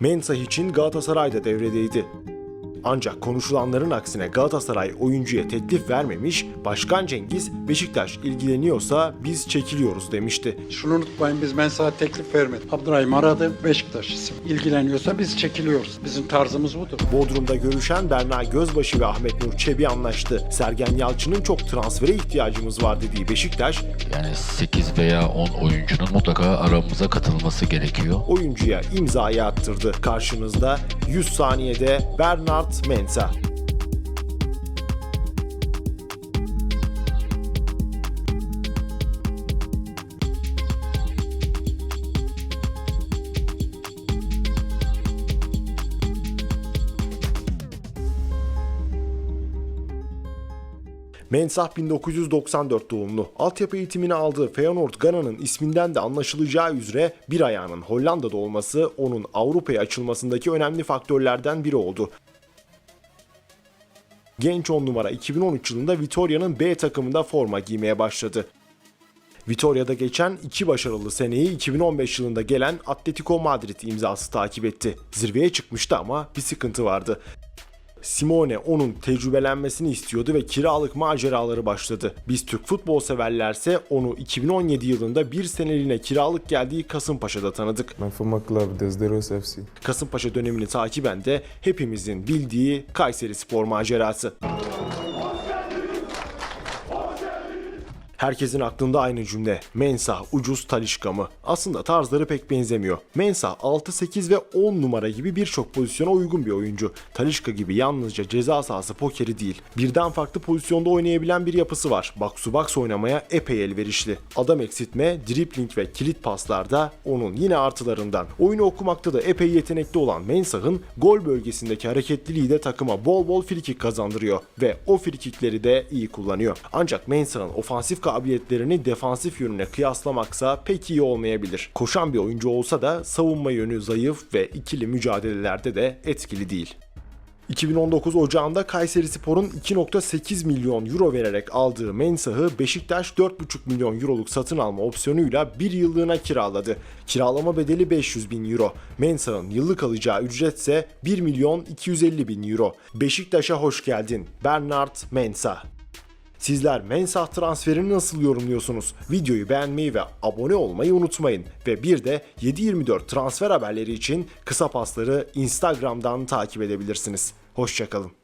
Mensah için Galatasaray da devredeydi. Ancak konuşulanların aksine Galatasaray oyuncuya teklif vermemiş, Başkan Cengiz Beşiktaş ilgileniyorsa biz çekiliyoruz demişti. Şunu unutmayın biz Mensah'a teklif vermedik. Abdurrahim aradı Beşiktaş isim. İlgileniyorsa biz çekiliyoruz. Bizim tarzımız budur. Bodrum'da görüşen Berna Gözbaşı ve Ahmet Nur Çebi anlaştı. Sergen Yalçın'ın çok transfere ihtiyacımız var dediği Beşiktaş, Yani 8 veya 10 oyuncunun mutlaka aramıza katılması gerekiyor. oyuncuya imzayı attırdı. Karşınızda 100 saniyede Bernard Mensah. Mensah 1994 doğumlu. Altyapı eğitimini aldığı Feyenoord Gana'nın isminden de anlaşılacağı üzere bir ayağının Hollanda'da olması onun Avrupa'ya açılmasındaki önemli faktörlerden biri oldu. Genç 10 numara 2013 yılında Vitoria'nın B takımında forma giymeye başladı. Vitoria'da geçen iki başarılı seneyi 2015 yılında gelen Atletico Madrid imzası takip etti. Zirveye çıkmıştı ama bir sıkıntı vardı. Simone onun tecrübelenmesini istiyordu ve kiralık maceraları başladı. Biz Türk futbol severlerse onu 2017 yılında bir seneliğine kiralık geldiği Kasımpaşa'da tanıdık. My former club, Desderos FC. Kasımpaşa dönemini takiben de hepimizin bildiği Kayseri Spor macerası. Herkesin aklında aynı cümle. Mensah ucuz Talişka mı? Aslında tarzları pek benzemiyor. Mensah 6, 8 ve 10 numara gibi birçok pozisyona uygun bir oyuncu. Talişka gibi yalnızca ceza sahası pokeri değil. Birden farklı pozisyonda oynayabilen bir yapısı var. Box to box oynamaya epey elverişli. Adam eksiltme, dribbling ve kilit paslarda onun yine artılarından. Oyunu okumakta da epey yetenekli olan Mensah'ın gol bölgesindeki hareketliliği de takıma bol bol frikik kazandırıyor ve o frikikleri de iyi kullanıyor. Ancak Mensah'ın ofansif kabiliyetlerini defansif yönüne kıyaslamaksa pek iyi olmayabilir. Koşan bir oyuncu olsa da savunma yönü zayıf ve ikili mücadelelerde de etkili değil. 2019 Ocağı'nda Kayseri Spor'un 2.8 milyon euro vererek aldığı Mensah'ı Beşiktaş 4.5 milyon euroluk satın alma opsiyonuyla bir yıllığına kiraladı. Kiralama bedeli 500 bin euro. Mensah'ın yıllık alacağı ücretse 1 milyon 250 bin euro. Beşiktaş'a hoş geldin Bernard Mensah. Sizler Mensah transferini nasıl yorumluyorsunuz? Videoyu beğenmeyi ve abone olmayı unutmayın. Ve bir de 7.24 transfer haberleri için kısa pasları Instagram'dan takip edebilirsiniz. Hoşçakalın.